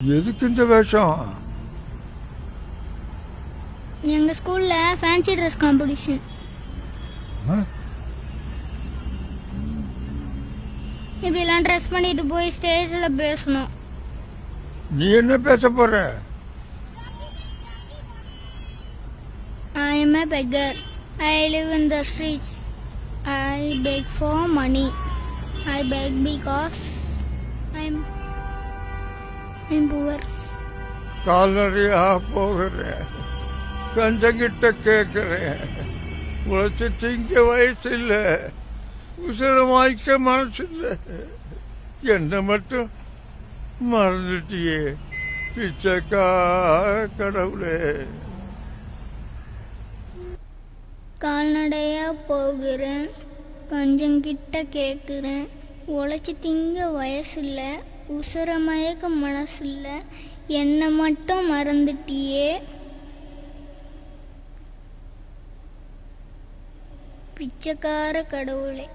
எதுக்கு இந்த வேஷம் எங்கள் ஸ்கூலில் ஃபேன்சி ட்ரெஸ் காம்படிஷன் ஆ? இப்படிலாம் ட்ரெஸ் பண்ணிட்டு போய் ஸ்டேஜில் பேசணும் நீ என்ன பேச போற I am a beggar. I live in the streets. I beg for money. I beg because I'm I'm poor. கால்நடையா போகிறேன். கஞ்சங்கிட்ட கேட்கிறேன். உழைச்சி திங்க வயசு இல்லை உசிரமாய்க்க மனசு இல்லை என்ன மட்டும் மறந்துட்டியே. பிச்சைக்கா கடவுளே. கால்நடையா போகிறேன். கொஞ்சம் கிட்ட கேட்குறேன். உழைச்சி திங்க வயசுல உசுர மயக்க மனசுல. என்னை மட்டும் மறந்துட்டியே. பிச்சைக்கார கடவுளே.